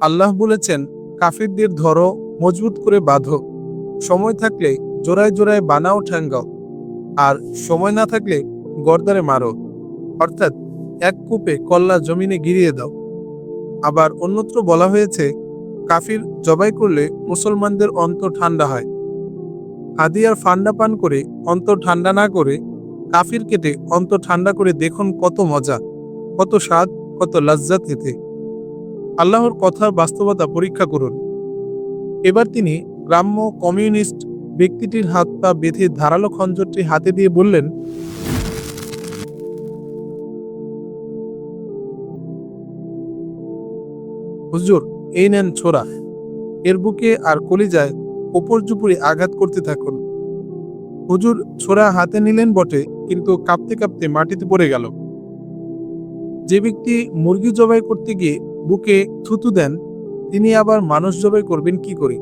আল্লাহ বলেছেন, কাফিরদের ধরো, মজবুত করে বাঁধো। সময় থাকলে জোড়ায় জোড়ায় বানাও ঠাঙ্গাও আর সময় না থাকলে গর্দারে মারো। অর্থাৎ এক কূপে কল্লা জমিনে গিরিয়ে দাও। আবার অন্যত্র বলা হয়েছে, কাফির জবাই করলে মুসলমানদের অন্তর ঠান্ডা হয়। হাদিয়ার ফান্ডা পান করে অন্তর ঠান্ডা না করে কাফির কেটে অন্তর ঠান্ডা করে দেখুন কত মজা, কত স্বাদ, কত লজ্জাত এতে আল্লাহর কথার বাস্তবতা পরীক্ষা করুন। এবার তিনি গ্রাম্য কমিউনিস্ট ব্যক্তিটির হাত পা বেঁধে ধারালো খঞ্জরটি হাতে দিয়ে বললেন, হুজুর, এই নেন ছোড়া। এর বুকে আর কলিজায় ওপর জুপুরি আঘাত করতে থাকুন। হুজুর ছোড়া হাতে নিলেন বটে, কিন্তু কাঁপতে কাঁপতে মাটিতে পড়ে গেল। যে ব্যক্তি মুরগি জবাই করতে গিয়ে বুকে থুতু দেন, তিনি আবার মানুষ জবাই করবেন কি করে?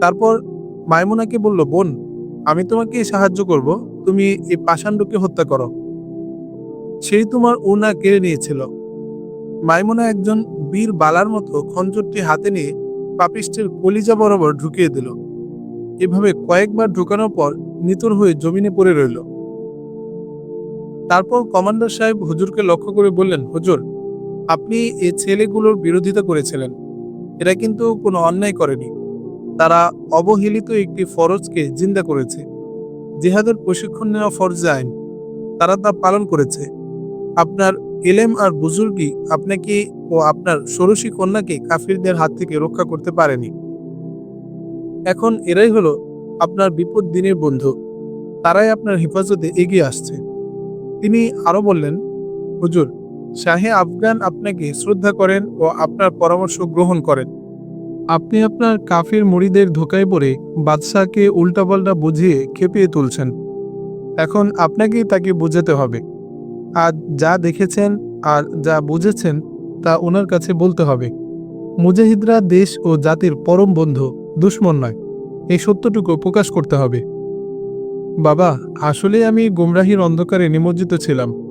তারপর মাইমুনাকে বলল, বোন, আমি তোমাকে সাহায্য করব, তুমি এই পাষাণ্ডকে হত্যা করো। সেই তোমার উনা কেড়ে নিয়েছিল। মাইমুনা একজন বীর বালার মতো খঞ্জরটি হাতে নিয়ে পাপিষ্টের কলিজা বরাবর ঢুকিয়ে দিল। এভাবে কয়েকবার ঢুকানোর পর নিতর হয়ে জমিনে পড়ে রইল। তারপর কমান্ডার সাহেব হুজুরকে লক্ষ্য করে বললেন, হুজুর আপনি এ ছেলেগুলোর বিরোধিতা করেছিলেন। এরা কিন্তু কোনো অন্যায় করেনি। তারা অবহেলিত একটি ফরজকে জিন্দা করেছে। জেহাদের প্রশিক্ষণ নেওয়া ফরজ আইন। তারা তা পালন করেছে। আপনার এলেম আর বুজুর্গি আপনাকে ও আপনার ষোড়শী কন্যাকে কাফিরদের হাত থেকে রক্ষা করতে পারেনি। এখন এরাই হলো আপনার বিপদ দিনের বন্ধু। তারাই আপনার হেফাজতে এগিয়ে আসছে। তিনি আরও বললেন, হুজুর শাহে আফগান আপনাকে শ্রদ্ধা করেন ও আপনার পরামর্শ গ্রহণ করেন। আপনি আপনার কাফির মুড়িদের ধোকায় পড়ে বাদশাহকে উল্টাপাল্টা বুঝিয়ে খেপিয়ে তুলছেন। এখন আপনাকেই তাকে বুঝাতে হবে। আর যা দেখেছেন আর যা বুঝেছেন তা ওনার কাছে বলতে হবে। মুজাহিদরা দেশ ও জাতির পরম বন্ধু, দুশ্মন নয়। এই সত্যটুকু প্রকাশ করতে হবে। বাবা আসলে আমি গুমরাহির অন্ধকারে নিমজ্জিত ছিলাম।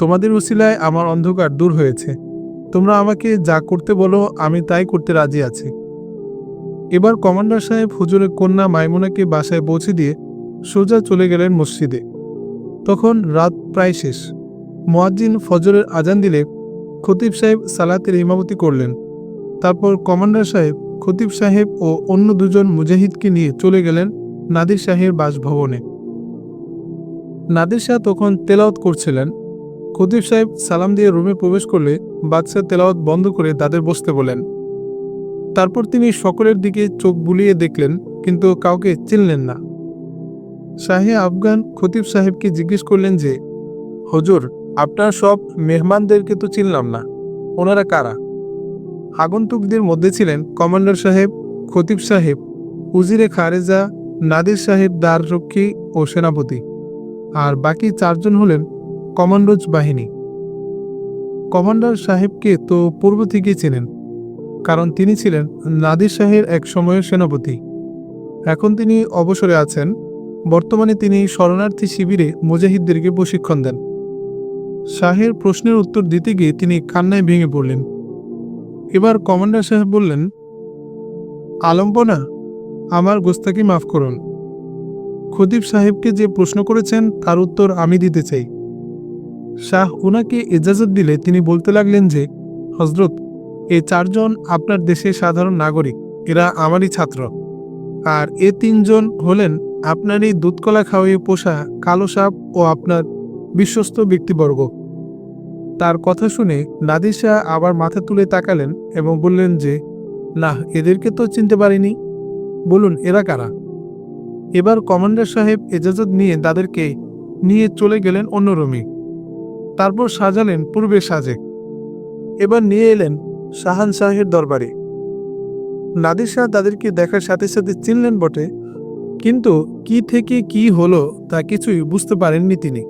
তোমাদের উসিলায় আমার অন্ধকার দূর হয়েছে। তোমরা আমাকে যা করতে বলো, আমি তাই করতে রাজি আছি। এবার কমান্ডার সাহেব হুজুরের কন্যা মাইমুনাকে বাসায় পৌঁছে দিয়ে সোজা চলে গেলেন মসজিদে। তখন রাত প্রায় শেষ। মোয়াজ্জিন ফজরের আজান দিলে খতিব সাহেব সালাতের ইমামতি করলেন। তারপর কমান্ডার সাহেব, খতিব সাহেব ও অন্য দুজন মুজাহিদকে নিয়ে চলে গেলেন নাদির শাহের বাসভবনে। নাদির শাহ তখন তেলাওয়াত করছিলেন। খতিব সাহেব সালাম দিয়ে রুমে প্রবেশ করলে বাদশাহ তেলাওয়াত বন্ধ করে তাদের বসতে বলেন। তারপর তিনি সকলের দিকে চোখ বুলিয়ে দেখলেন, কিন্তু কাউকে চিনলেন না। শাহে আফগান খতিব সাহেবকে জিজ্ঞেস করলেন যে, হজুর, আপনার সব মেহমানদেরকে তো চিনলাম না। ওনারা কারা? আগন্তুকদের মধ্যে ছিলেন কমান্ডার সাহেব, খতিব সাহেব, উজিরে খারেজা, নাদির সাহেব দ্বাররক্ষী ও সেনাপতি। আর বাকি চারজন হলেন কমান্ডোজ বাহিনী। কমান্ডার সাহেবকে তো পূর্ব থেকেই চেনেন, কারণ তিনি ছিলেন নাদির শাহের এক সময়ের সেনাপতি। এখন তিনি অবসরে আছেন, বর্তমানে তিনি শরণার্থী শিবিরে মুজাহিদদেরকে প্রশিক্ষণ দেন। শাহের প্রশ্নের উত্তর দিতে গিয়ে তিনি কান্নায় ভেঙে পড়লেন। এবার কমান্ডার সাহেব বললেন আলম্পনা আমার গোস্তাকি মাফ করুন। খতিব সাহেবকে যে প্রশ্ন করেছেন, তার উত্তর আমি দিতে চাই। শাহ উনাকে এজাজত দিলে তিনি বলতে লাগলেন যে হজরত এ চারজন আপনার দেশের সাধারণ নাগরিক, এরা আমারই ছাত্র। আর এ তিনজন হলেন আপনারই দুধকলা খাওয়িয়ে পোষা কালো সাপ ও আপনার বিশ্বস্ত ব্যক্তিবর্গ। তার কথা শুনে নাদির শাহ আবার মাথা তুলে তাকালেন এবং বললেন যে না এদেরকে তো চিনতে পারিনি। বলুন, এরা কারা? এবার কমান্ডার সাহেব এজাজত নিয়ে তাদেরকে নিয়ে চলে গেলেন অন্য রুমে। তারপর সাজালেন পূর্বে সাজে এবার নিয়ে এলেন শাহান শাহের দরবারে। নাদির শাহ তাদেরকে দেখার সাথে সাথে চিনলেন বটে, কিন্তু কি থেকে কি হলো তা কিছুই বুঝতে পারেননি তিনি।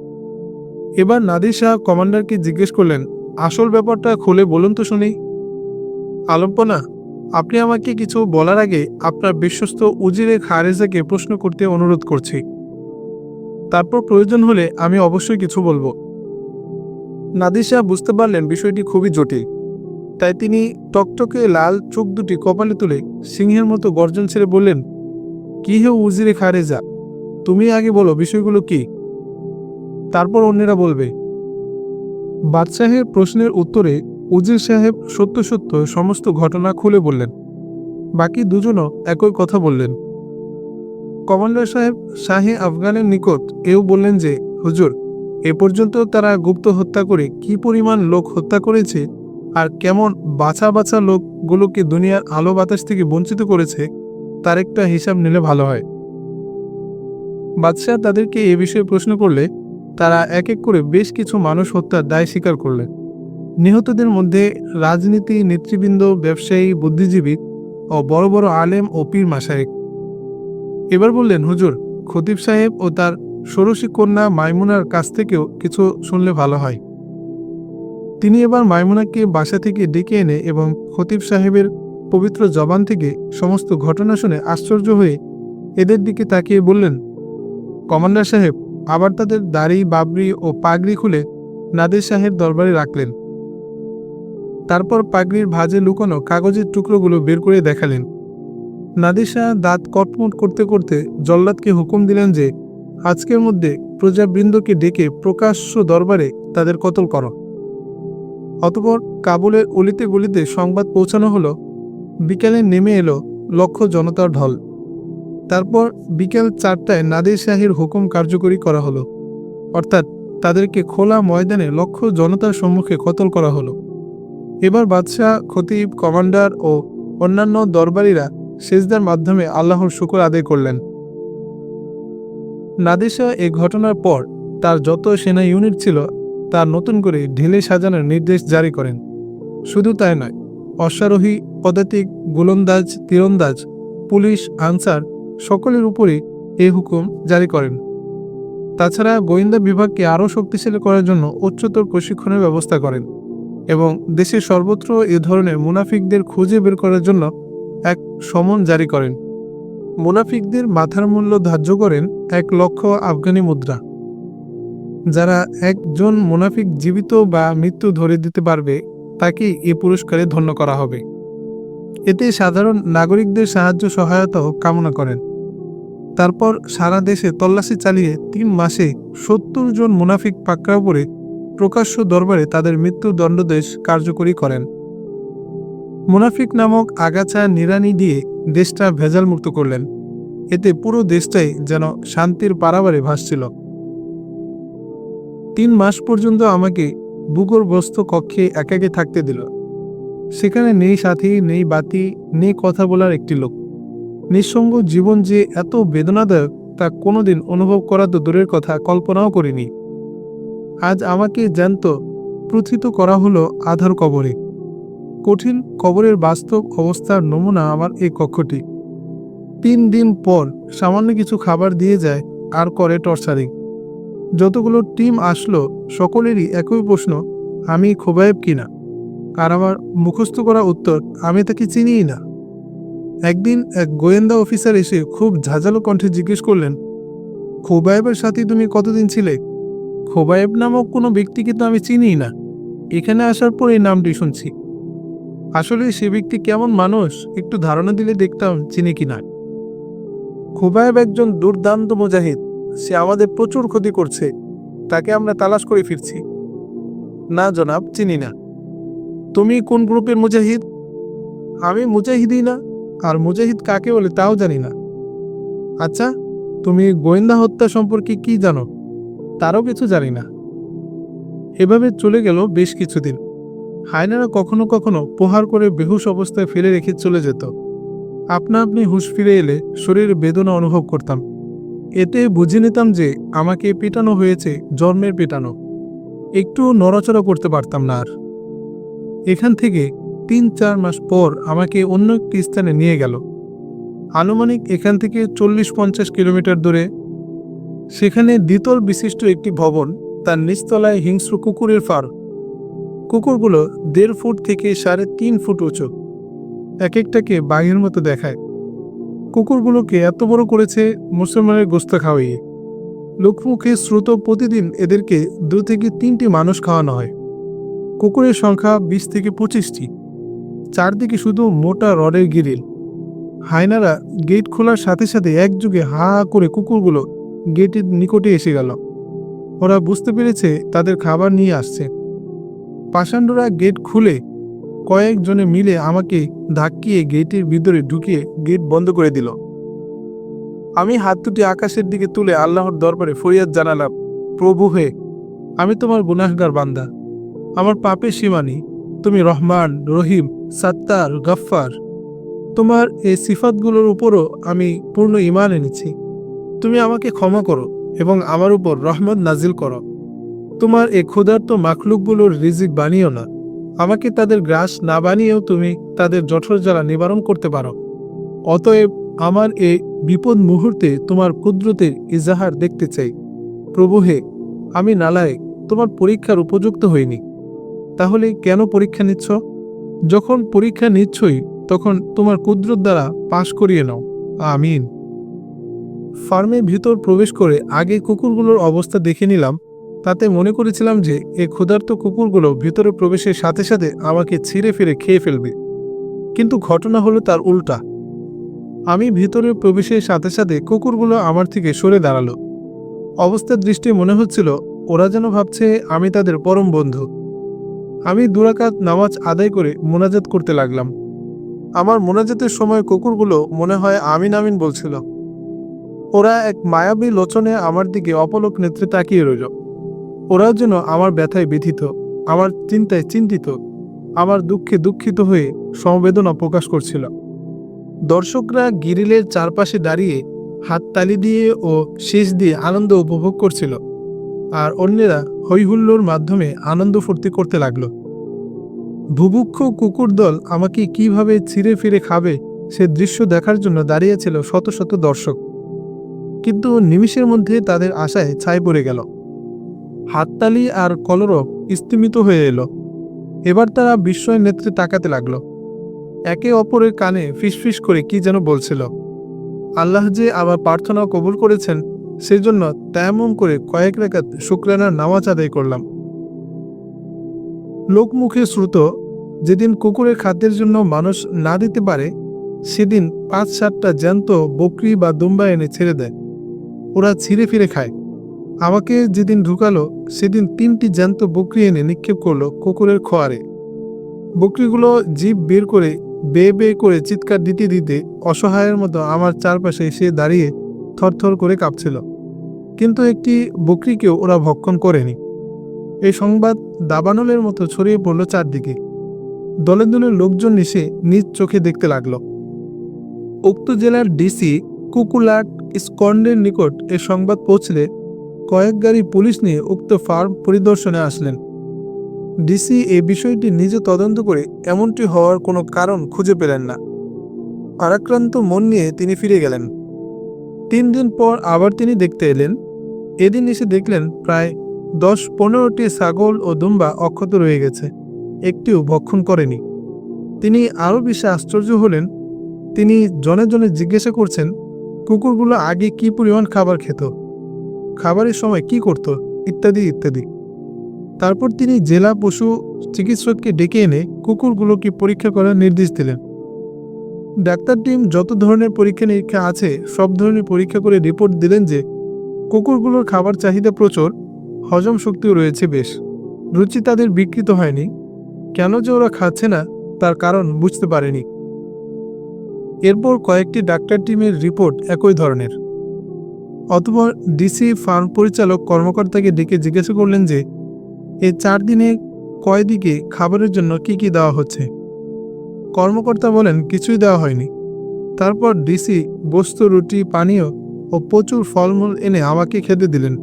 এবার নাদির শাহ কমান্ডারকে জিজ্ঞেস করলেন, আসল ব্যাপারটা খুলে বলুন তো শুনি। আলম্পনা, আপনি আমাকে কিছু বলার আগে আপনার বিশ্বস্ত উজিরে খারেজাকে প্রশ্ন করতে অনুরোধ করছি। তারপর প্রয়োজন হলে আমি অবশ্যই কিছু বলব। নাদির শাহ বুঝতে পারলেন বিষয়টি খুবই জটিল। তাই তিনি টকটকে লাল চোখ দুটি কপালে তুলে সিংহের মতো গর্জন ছেড়ে বললেন, কি হে উজিরে খারেজা? তুমি আগে বলো বিষয়গুলো কি? তারপর অন্যেরা বলবে, বাদশাহের প্রশ্নের উত্তরে উজির সাহেব সত্য সত্য সমস্ত ঘটনা খুলে বললেন। বাকি দুজনও একই কথা বললেন। কমান্ডার সাহেব শাহে আফগানের নিকট এও বললেন যে, হুজুর এ পর্যন্ত তারা গুপ্ত হত্যা করে কি পরিমাণ লোক হত্যা করেছে আর কেমন বাছা বাছা লোকগুলোকে দুনিয়ার আলো বাতাস থেকে বঞ্চিত করেছে, তার একটা হিসাব নিলে ভালো হয়। বাদশাহ তাদেরকে এ বিষয়ে প্রশ্ন করলে, তারা এক এক করে বেশ কিছু মানুষ হত্যার দায় স্বীকার করলেন। নিহতদের মধ্যে রাজনীতি, নেতৃবৃন্দ, ব্যবসায়ী, বুদ্ধিজীবী ও বড় বড় আলেম ও পীর মাসায়েক এবার বললেন, হুজুর, খতিব সাহেব ও তার ষোড়শী কন্যা মাইমুনার কাছ থেকেও কিছু শুনলে ভালো হয়। তিনি এবার মাইমুনাকে বাসা থেকে ডেকে এনে এবং খতিব সাহেবের পবিত্র জবান থেকে সমস্ত ঘটনা শুনে আশ্চর্য হয়ে এদের দিকে তাকিয়ে বললেন, কমান্ডার সাহেব, আবার তাদের দাড়ি, বাবরি ও পাগড়ি খুলে নাদের শাহের দরবারে রাখলেন। তারপর পাগড়ির ভাজে লুকানো কাগজের টুকরোগুলো বের করে দেখালেন। নাদির শাহ দাঁত কটমট করতে করতে জল্লাদকে হুকুম দিলেন যে আজকের মধ্যে প্রজাবৃন্দকে ডেকে প্রকাশ্য দরবারে তাদের কতল করো। অতপর কাবুলের অলিতে গলিতে সংবাদ পৌঁছানো হলো, বিকেলে নেমে এলো লক্ষ জনতার ঢল। তারপর বিকেল চারটায় নাদির শাহের হুকুম কার্যকরী করা হলো। অর্থাৎ তাদেরকে খোলা ময়দানে লক্ষ জনতার সম্মুখে কতল করা হলো। এবার বাদশাহ, খতিব, কমান্ডার ও অন্যান্য দরবারীরা সেজদার মাধ্যমে আল্লাহর শুকর আদায় করলেন। নাদিসা এ ঘটনার পর তার যত সেনা ইউনিট ছিল তা নতুন করে ঢেলে সাজানোর নির্দেশ জারি করেন। শুধু তাই নয়, অশ্বারোহী, পদাতিক, গোলন্দাজ, তীরন্দাজ, পুলিশ, আনসার সকলের উপরে এ হুকুম জারি করেন। তাছাড়া গোয়েন্দা বিভাগকে আরও শক্তিশালী করার জন্য উচ্চতর প্রশিক্ষণের ব্যবস্থা করেন এবং দেশের সর্বত্র এ ধরনের মুনাফিকদের খুঁজে বের করার জন্য এক সমন জারি করেন। মুনাফিকদের মাথার মূল্য ধার্য করেন এক লক্ষ আফগানি মুদ্রা। যারা একজন মুনাফিক জীবিত বা মৃত্যু ধরে দিতে পারবে, তাকে এ পুরস্কারে ধন্য করা হবে। এতে সাধারণ নাগরিকদের সাহায্য সহায়তাও কামনা করেন। তারপর সারা দেশে তল্লাশি চালিয়ে তিন মাসে সত্তর জন মুনাফিক পাকড়া পরে প্রকাশ্য দরবারে তাদের মৃত্যুর দণ্ডদেশ কার্যকরী করেন। মুনাফিক নামক আগাছা নিরানি দিয়ে দেশটা ভেজাল মুক্ত করলেন। এতে পুরো দেশটাই যেন শান্তির পারাবারে ভাসছিল। তিন মাস পর্যন্ত আমাকে ভূগর্ভস্থ কক্ষে একাকে থাকতে দিল। সেখানে নেই সাথী, নেই বাতি, নেই কথা বলার একটি লোক। নিঃসঙ্গ জীবন যে এত বেদনাদায়ক তা কোনোদিন অনুভব করা তো দূরের কথা, কল্পনাও করিনি। আজ আমাকে জ্যান্ত প্রথিত করা হলো আধার কবরে। কঠিন কবরের বাস্তব অবস্থার নমুনা আমার এই কক্ষটি। তিন দিন পর সামান্য কিছু খাবার দিয়ে যায় আর করে টর্চারিং। যতগুলো টিম আসলো, সকলেরই একই প্রশ্ন, আমি খোবায়েব কিনা আর আমার মুখস্থ করা উত্তর, আমি তাকে চিনিই না। একদিন এক গোয়েন্দা অফিসার এসে খুব ঝাঁঝালো কণ্ঠে জিজ্ঞেস করলেন, খোবায়েবের সাথে তুমি কতদিন ছিলে? খোবায়েব নামক কোনো ব্যক্তিকে তো আমি চিনিই না। এখানে আসার পর এই নামটি শুনছি। আসলে সে ব্যক্তি কেমন মানুষ, একটু ধারণা দিলে দেখতাম চিনি কিনা খোবায়েব একজন দুর্দান্ত মুজাহিদ। সে আমাদের প্রচুর ক্ষতি করছে। তাকে আমরা তালাশ করে ফিরছি। না, জনাব, চিনি না। তুমি কোন গ্রুপের মুজাহিদ? আমি মুজাহিদই না। আর মুজাহিদ কাকে বলে তাও জানি না। আচ্ছা তুমি গোয়েন্দা হত্যা সম্পর্কে কি জানো? তারও কিছু জানি না। এভাবে চলে গেল বেশ কিছুদিন। হায়নারা কখনো কখনো প্রহার করে বেহুশ অবস্থায় ফেলে রেখে চলে যেত। আপনা আপনি হুঁশ ফিরে এলে শরীরে বেদনা অনুভব করতাম। এতে বুঝে নিতাম যে আমাকে পেটানো হয়েছে জন্মের পেটানো। একটু নড়াচড়া করতে পারতাম না আর। এখান থেকে তিন চার মাস পর আমাকে অন্য একটি স্থানে নিয়ে গেল। আনুমানিক এখান থেকে চল্লিশ পঞ্চাশ কিলোমিটার দূরে। সেখানে দ্বিতল বিশিষ্ট একটি ভবন তার নিচতলায় হিংস্র কুকুরের ফার কুকুরগুলো দেড় ফুট থেকে সাড়ে তিন ফুট উঁচু। এক একটাকে বাঘের মতো দেখায়। কুকুরগুলোকে এত বড় করেছে মুসলমানের গোস্ত খাওয়াইয়ে। লোকমুখে শ্রুত প্রতিদিন এদেরকে দু থেকে তিনটি মানুষ খাওয়ানো হয়। কুকুরের সংখ্যা বিশ থেকে পঁচিশটি। চারদিকে শুধু মোটা রডের গিরিল। হায়নারা গেট খোলার সাথে সাথে একযুগে হা হা করে কুকুরগুলো গেটের নিকটে এসে গেল। ওরা বুঝতে পেরেছে তাদের খাবার নিয়ে আসছে। পাষাণ্ডরা গেট খুলে কয়েকজনে মিলে আমাকে ধাক্কিয়ে গেটের ভিতরে ঢুকিয়ে গেট বন্ধ করে দিল। আমি হাত দুটি আকাশের দিকে তুলে আল্লাহর দরবারে ফরিয়াদ জানালাম, প্রভু হে, আমি তোমার গুনাহগার বান্দা। আমার পাপের সীমানি তুমি রহমান, রহিম, সাত্তার, গফ্ফার। তোমার এই সিফাতগুলোর উপরও আমি পূর্ণ ইমান এনেছি। তুমি আমাকে ক্ষমা করো এবং আমার উপর রহমত নাজিল করো। তোমার এ ক্ষুধার্ত মাখলুকগুলোর রিজিক বানিও না। আমাকে তাদের গ্রাস না বানিয়েও তুমি তাদের জঠর জ্বালা নিবারণ করতে পারো। অতএব আমার এই বিপদ মুহূর্তে তোমার কুদরতের ইজাহার দেখতে চাই। প্রভু হে, আমি নালায় তোমার পরীক্ষার উপযুক্ত হইনি। তাহলে কেন পরীক্ষা নিচ্ছ? যখন পরীক্ষা নিচ্ছই, তখন তোমার কুদরত দ্বারা পাশ করিয়ে নাও। আমিন। ফার্মের ভিতর প্রবেশ করে আগে কুকুরগুলোর অবস্থা দেখে নিলাম তাতে মনে করেছিলাম যে এই ক্ষুধার্ত কুকুরগুলো ভিতরে প্রবেশের সাথে সাথে আমাকে ছিঁড়ে ফিরে খেয়ে ফেলবে। কিন্তু ঘটনা হলো তার উল্টা। আমি ভিতরে প্রবেশের সাথে সাথে কুকুরগুলো আমার থেকে সরে দাঁড়াল। অবস্থার দৃষ্টি মনে হচ্ছিল, ওরা যেন ভাবছে আমি তাদের পরম বন্ধু। আমি দুরাকাত নামাজ আদায় করে মোনাজাত করতে লাগলাম। আমার মোনাজাতের সময় কুকুরগুলো মনে হয় আমিন আমিন বলছিল। ওরা এক মায়াবী লোচনে আমার দিকে অপলক নেত্রে তাকিয়ে রইল। ওরা যেন আমার ব্যথায় ব্যথিত, আমার চিন্তায় চিন্তিত, আমার দুঃখে দুঃখিত হয়ে সমবেদনা প্রকাশ করছিল। দর্শকরা গিরিলের চারপাশে দাঁড়িয়ে হাততালি দিয়ে ও শেষ দিয়ে আনন্দ উপভোগ করছিল, আর অন্যেরা হৈহুল্লোর মাধ্যমে আনন্দ ফুর্তি করতে লাগল। ভুভুক্ষ কুকুর দল আমাকে কীভাবে ছিঁড়ে ফিরে খাবে সে দৃশ্য দেখার জন্য দাঁড়িয়েছিল শত শত দর্শক। কিন্তু নিমিষের মধ্যে তাদের আশায় ছাই পড়ে গেল। হাততালি আর কলরব স্তিমিত হয়ে এলো। এবার তারা বিস্ময় নেত্রে তাকাতে লাগল। একে অপরের কানে ফিসফিস করে কি যেন বলছিল। আল্লাহ যে আমার প্রার্থনা কবুল করেছেন, সেজন্য তেমন করে কয়েক রেখাত শুক্রানার নামাজ আদায় করলাম। লোকমুখে শ্রুত, যেদিন কুকুরের খাদ্যের জন্য মানুষ না দিতে পারে, সেদিন পাঁচ সাতটা জ্যান্ত বকরি বা দুম্বা এনে ছেড়ে দেয়। ওরা ছিঁড়ে ফিরে খায়। আমাকে যেদিন ঢুকালো, সেদিন তিনটি জ্যান্ত বকরি এনে নিক্ষেপ করল কুকুরের খোয়ারে। বকরিগুলো জিভ বের করে বে বে করে চিৎকার দিতে দিতে অসহায়ের মতো আমার চারপাশে এসে দাঁড়িয়ে থরথর করে কাঁপছিল। কিন্তু একটি বকরিকেও ওরা ভক্ষণ করেনি। এই সংবাদ দাবানলের মতো ছড়িয়ে পড়ল চারদিকে। দলে দলে লোকজন এসে নিজ চোখে দেখতে লাগল। উক্ত জেলার ডিসি কুকুলাট স্কন্ডের নিকট এ সংবাদ পৌঁছলে কয়েক গাড়ি পুলিশ নিয়ে উক্ত ফার্ম পরিদর্শনে আসলেন। ডিসি এই বিষয়টি নিজে তদন্ত করে এমনটি হওয়ার কোনো কারণ খুঁজে পেলেন না। আরাক্রান্ত মন নিয়ে তিনি ফিরে গেলেন। তিন দিন পর আবার তিনি দেখতে এলেন। এদিন এসে দেখলেন প্রায় দশ পনেরোটি ছাগল ও দুম্বা অক্ষত রয়ে গেছে। একটিও ভক্ষণ করেনি। তিনি আরও বেশি আশ্চর্য হলেন। তিনি জনে জনে জিজ্ঞাসা করছেন, কুকুরগুলো আগে কি পরিমাণ খাবার খেত? খাবারের সময় কি করত, ইত্যাদি ইত্যাদি। তারপর তিনি জেলা পশু চিকিৎসককে ডেকে এনে কুকুরগুলোকে পরীক্ষা করার নির্দেশ দিলেন। ডাক্তার টিম যত ধরনের পরীক্ষা নিরীক্ষা আছে, সব ধরনের পরীক্ষা করে রিপোর্ট দিলেন যে, কুকুরগুলোর খাবার চাহিদা প্রচুর, হজম শক্তিও রয়েছে বেশ। রুচি তাদের বিকৃত হয়নি। কেন যে ওরা খাচ্ছে না, তার কারণ বুঝতে পারেনি। এরপর কয়েকটি ডাক্তার টিমের রিপোর্ট একই ধরনের। অতপর ডিসি ফার্ম পরিচালক কর্মকর্তাকে ডেকে জিজ্ঞাসা করলেন যে এই চার দিনে কয়দিকে খাবারের জন্য কি কি দেওয়া হচ্ছে? কর্মকর্তা বলেন, কিছুই দেওয়া হয়নি। তারপর ডিসি বস্তু, রুটি, পানীয় ও প্রচুর ফলমূল এনে আমাকে খেতে দিলেন।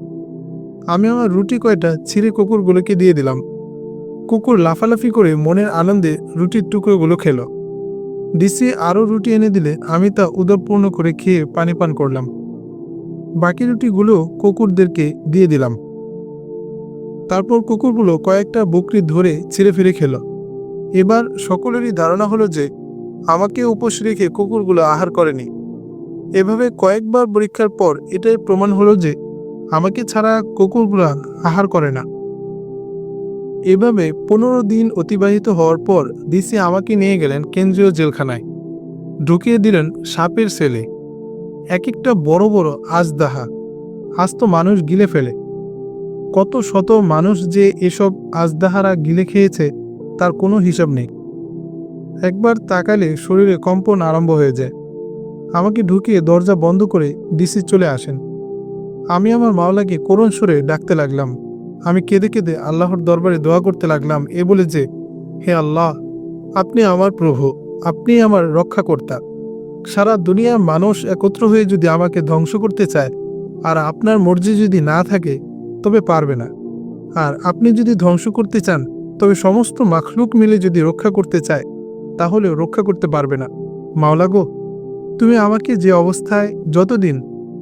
আমি আমার রুটি কয়টা ছিঁড়ে কুকুরগুলোকে দিয়ে দিলাম। কুকুর লাফালাফি করে মনের আনন্দে রুটির টুকরোগুলো খেলো। ডিসি আরও রুটি এনে দিলে আমি তা উদরপূর্ণ করে খেয়ে পানি পান করলাম। বাকি রুটিগুলো কুকুরদেরকে দিয়ে দিলাম। তারপর কুকুরগুলো কয়েকটা বকরি ধরে ছিঁড়ে ফিরে খেল। এবার সকলেরই ধারণা হলো যে, আমাকে উপোস রেখে কুকুরগুলো আহার করেনি। এভাবে কয়েকবার পরীক্ষার পর এটাই প্রমাণ হলো যে, আমাকে ছাড়া কুকুরগুলো আহার করে না। এভাবে পনেরো দিন অতিবাহিত হওয়ার পর দিসি আমাকে নিয়ে গেলেন কেন্দ্রীয় জেলখানায়। ঢুকিয়ে দিলেন সাপের সেলে। এক একটা বড় বড় আজদাহা। আজ তো মানুষ গিলে ফেলে। কত শত মানুষ যে এসব আজদাহারা গিলে খেয়েছে, তার কোনো হিসাব নেই। একবার তাকালে শরীরে কম্পন আরম্ভ হয়ে যায়। আমাকে ঢুকিয়ে দরজা বন্ধ করে ডিসি চলে আসেন। আমি আমার মাওলাকে করুণ সুরে ডাকতে লাগলাম। আমি কেঁদে কেঁদে আল্লাহর দরবারে দোয়া করতে লাগলাম। এ বলে যে, হে আল্লাহ, আপনি আমার প্রভু, আপনি আমার রক্ষাকর্তা। সারা দুনিয়ার মানুষ একত্র হয়ে যদি আমাকে ধ্বংস করতে চায়, আর আপনার মর্জি যদি না থাকে, তবে পারবে না। আর আপনি যদি ধ্বংস করতে চান, তবে সমস্ত মাখলুক মিলে যদি রক্ষা করতে চায়, তাহলেও রক্ষা করতে পারবে না। মাওলা গো, তুমি আমাকে যে অবস্থায় যতদিন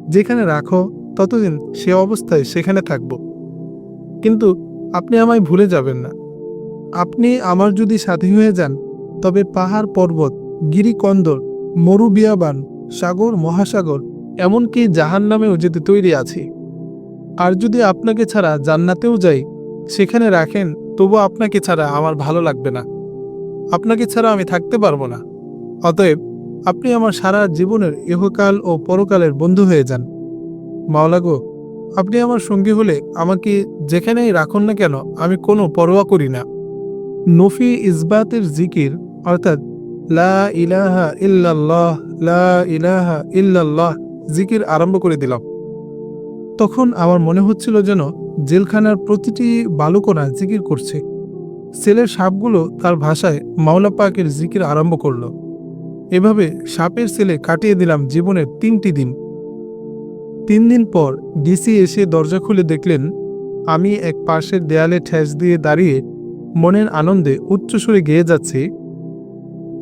যেখানে রাখো, ততদিন সে অবস্থায় সেখানে থাকব। কিন্তু আপনি আমায় ভুলে যাবেন না। আপনি আমার যদি সাথী হয়ে যান, তবে পাহাড় পর্বত, গিরিকন্দর মরু বিয়াবান সাগর, মহাসাগর, এমনকি জাহান নামেও যেতে তৈরি আছি। আর যদি আপনাকে ছাড়া জান্নাতেও যাই, সেখানে রাখেন, তবু আপনাকে ছাড়া আমার ভালো লাগবে না। আপনাকে ছাড়া আমি থাকতে পারব না। অতএব, আপনি আমার সারা জীবনের ইহকাল ও পরকালের বন্ধু হয়ে যান। মাওলাগো আপনি আমার সঙ্গী হলে আমাকে যেখানেই রাখুন না কেন, আমি কোনো পরোয়া করি না। নফি ইসবাতের জিকির, অর্থাৎ লা ইলাহা ইল্লাল্লাহ, লা ইলাহা ইল্লাল্লাহ, জিকির আরম্ভ করে দিলাম। তখন আমার মনে হচ্ছিল যেন জেলখানার প্রতিটি বালুকোনা জিকির করছে। সেলের সাপগুলো তার ভাষায় মাওলা পাকের জিকির আরম্ভ করল। এভাবে সাপের সেলে কাটিয়ে দিলাম জীবনের তিনটি দিন। তিন দিন পর ডিসি এসে দরজা খুলে দেখলেন, আমি এক পাশের দেয়ালে ঠেস দিয়ে দাঁড়িয়ে মনের আনন্দে উচ্চস্বরে গেয়ে যাচ্ছি।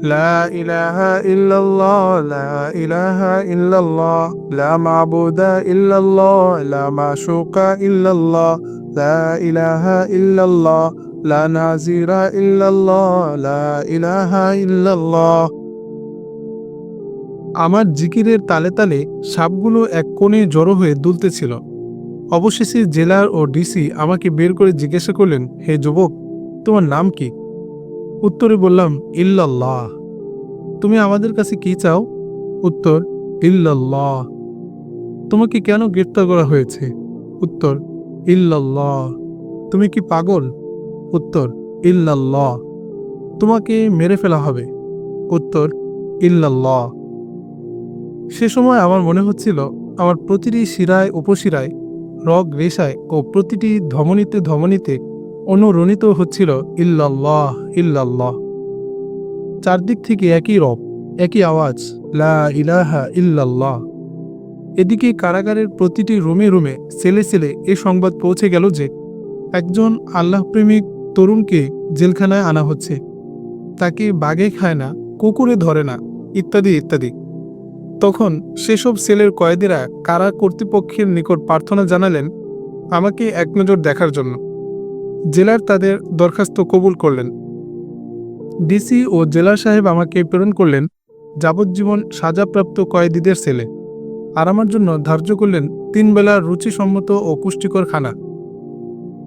লা ইলাহা ইল্লাল্লাহ, লা ইলাহা ইল্লাল্লাহ, লা মাবুদা ইল্লাল্লাহ, লা মাশুকা ইল্লাল্লাহ, লা ইলাহা ইল্লাল্লাহ, লা নাজিরা ইল্লাল্লাহ, লা ইলাহা ইল্লাল্লাহ। আমার জিকিরের তালে তালে সাপগুলো এক কোণে জড়ো হয়ে দুলতেছিল। অবশেষে জেলার ও ডিসি আমাকে বের করে জিজ্ঞাসা করলেন, হে যুবক, তোমার নাম কি? উত্তরে বললাম, ইল্লাল্লাহ। তুমি আমাদের কাছে কি চাও? উত্তর, ইল্লাল্লাহ। তোমাকে কেন গ্রেপ্তার করা হয়েছে? উত্তর, ইল্লাল্লাহ। তুমি কি পাগল? উত্তর, ইল্লাল্লাহ। তোমাকে মেরে ফেলা হবে। উত্তর, ইল্লাল্লাহ। সে সময় আমার মনে হচ্ছিল, আমার প্রতিটি শিরায়, উপশিরায়, রগ রেশায় ও প্রতিটি ধমনীতে ধমনীতে অনুরণিত হচ্ছিল, ইল্লাল্লাহ ইল্লাল্লাহ। চারদিক থেকে একই রব, একই আওয়াজ, লা ইলাহা ইল্লাল্লাহ। এদিকে কারাগারের প্রতিটি রুমে রুমে সেলে সেলে এ সংবাদ পৌঁছে গেল যে, একজন আল্লাহপ্রেমিক তরুণকে জেলখানায় আনা হচ্ছে। তাকে বাগে খায় না, কুকুরে ধরে না, ইত্যাদি ইত্যাদি। তখন সেসব সেলের কয়েদিরা কারা কর্তৃপক্ষের নিকট প্রার্থনা জানালেন, আমাকে এক নজর দেখার জন্য। জেলার তাদের দরখাস্ত কবুল করলেন। ডিসি ও জেলা সাহেব আমাকে প্রেরণ করলেন যাবজ্জীবন সাজাপ্রাপ্ত কয়েদিদের ছেলে আর আমার জন্য ধার্য করলেন তিন বেলার রুচিসম্মত ও পুষ্টিকর খানা।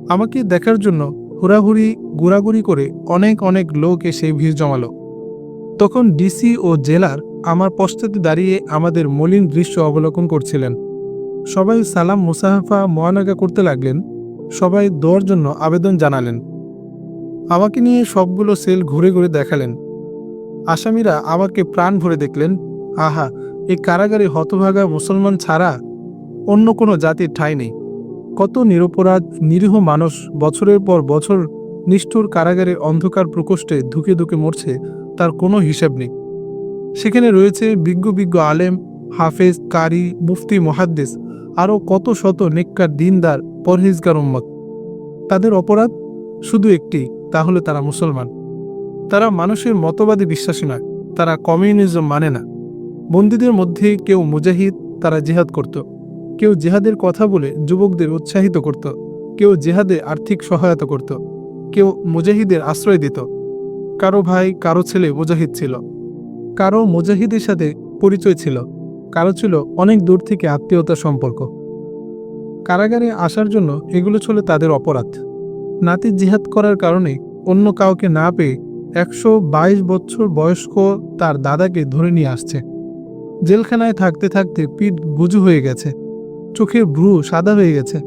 আমাকে দেখার জন্য হুড়াহুড়ি গুড়াগুড়ি করে অনেক অনেক লোক এসে ভিড় জমালো। তখন ডিসি ও জেলার আমার পশ্চাতে দাঁড়িয়ে আমাদের মলিন দৃশ্য অবলোকন করছিলেন। সবাই সালাম মুসাহাফা মোয়ানাগা করতে লাগলেন সবাই দোয়ার জন্য আবেদন জানালেন। আমাকে নিয়ে সবগুলো সেল ঘুরে ঘুরে দেখালেন। আসামিরা আমাকে প্রাণ ভরে দেখলেন, আহা এই কারাগারে হতভাগা মুসলমান ছাড়া অন্য কোনো জাতির ঠাঁই নেই। কত নিরপরাধ, নিরীহ মানুষ বছরের পর বছর নিষ্ঠুর কারাগারের অন্ধকার প্রকোষ্ঠে ধুকে ধুকে মরছে, তার কোনো হিসাব নেই। সেখানে রয়েছে বিজ্ঞ বিজ্ঞ আলেম, হাফেজ, কারি, মুফতি, মহাদ্দেস, আরও কত শত নেককার, দিনদার পরহেজগার উম্মত। তাদের অপরাধ শুধু একটি, তাহলে তারা মুসলমান। তারা মানুষের মতবাদে বিশ্বাসী নয়, তারা কমিউনিজম মানে না। বন্দীদের মধ্যে কেউ মুজাহিদ, তারা জেহাদ করত। কেউ জেহাদের কথা বলে যুবকদের উৎসাহিত করত। কেউ জেহাদে আর্থিক সহায়তা করত। কেউ মুজাহিদের আশ্রয় দিত। কারও ভাই, কারও ছেলে মুজাহিদ ছিল। কারও মুজাহিদের সাথে পরিচয় ছিল। কারও ছিল অনেক দূর থেকে আত্মীয়তার সম্পর্ক। কারাগারে আসার জন্য এগুলো ছিল তাদের অপরাধ। নাতি জিহাদ করার কারণে অন্য কাউকে না পেয়ে একশো বাইশ বছর বয়স্ক তার দাদাকে ধরে নিয়ে আসছে। জেলখানায় থাকতে থাকতে পিঠ বুজু হয়ে গেছে। চোখের ভ্রু সাদা হয়ে গেছে।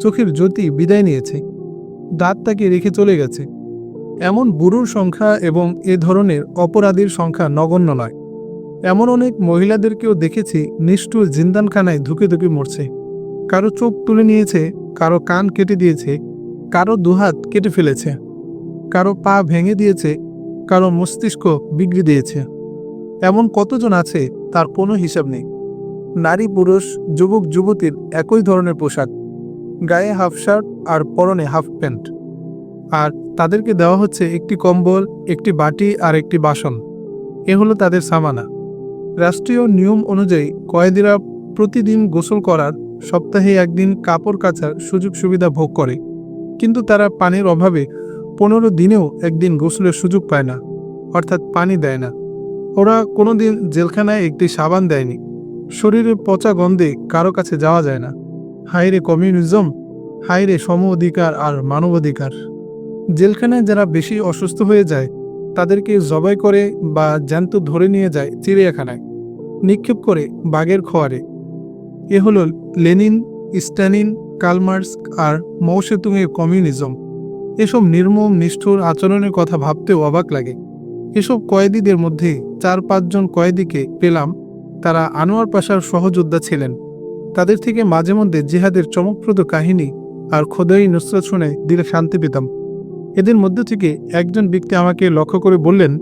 চোখের জ্যোতি বিদায় নিয়েছে। দাঁত তাকে রেখে চলে গেছে। এমন বুড়োর সংখ্যা এবং এ ধরনের অপরাধীর সংখ্যা নগণ্য নয়। এমন অনেক মহিলাদেরকেও দেখেছি নিষ্ঠুর জিন্দানখানায় ধুকে ধুকে মরছে। কারও চোখ তুলে নিয়েছে, কারও কান কেটে দিয়েছে, কারও দুহাত কেটে ফেলেছে, কারও পা ভেঙে দিয়েছে, কারও মস্তিষ্ক বিগড়ে দিয়েছে। এমন কতজন আছে, তার কোনো হিসাব নেই। নারী, পুরুষ, যুবক, যুবতীর একই ধরনের পোশাক। গায়ে হাফ শার্ট আর পরনে হাফ প্যান্ট। আর তাদেরকে দেওয়া হচ্ছে একটি কম্বল, একটি বাটি আর একটি বাসন। এ হলো তাদের সামানা। রাষ্ট্রীয় নিয়ম অনুযায়ী কয়েদিরা প্রতিদিন গোসল করার সপ্তাহে একদিন কাপড় কাচার সুযোগ সুবিধা ভোগ করে। কিন্তু তারা পানির অভাবে পনেরো দিনেও একদিন গোসলের সুযোগ পায় না, অর্থাৎ পানি দেয় না। ওরা কোনোদিন জেলখানায় একটি সাবান দেয়নি। শরীরে পচা গন্ধে কারও কাছে যাওয়া যায় না। হাইরে কমিউনিজম হাইরে সম অধিকার আর মানবাধিকার জেলখানায় যারা বেশি অসুস্থ হয়ে যায়, তাদেরকে জবাই করে বা জ্যান্ত ধরে নিয়ে যায় চিড়িয়াখানায়। নিক্ষেপ করে বাঘের খোয়ারে। এ হলো লেনিন স্ট্যালিন কালমার্স আর মৌসেতুংয়ের কমিউনিজম। এসব নির্মম, নিষ্ঠুর আচরণের কথা ভাবতেও অবাক লাগে। এসব কয়েদিদের মধ্যে চার পাঁচজন কয়েদিকে পেলাম। তারা আনোয়ার পাশার সহযোদ্ধা ছিলেন। তাদের থেকে মাঝে মধ্যে জেহাদের চমকপ্রদ কাহিনী আর খোদাই নুসরত শুনে দিলে শান্তি পেতাম। এদের মধ্যে থেকে একজন ব্যক্তি আমাকে লক্ষ্য করে বললেন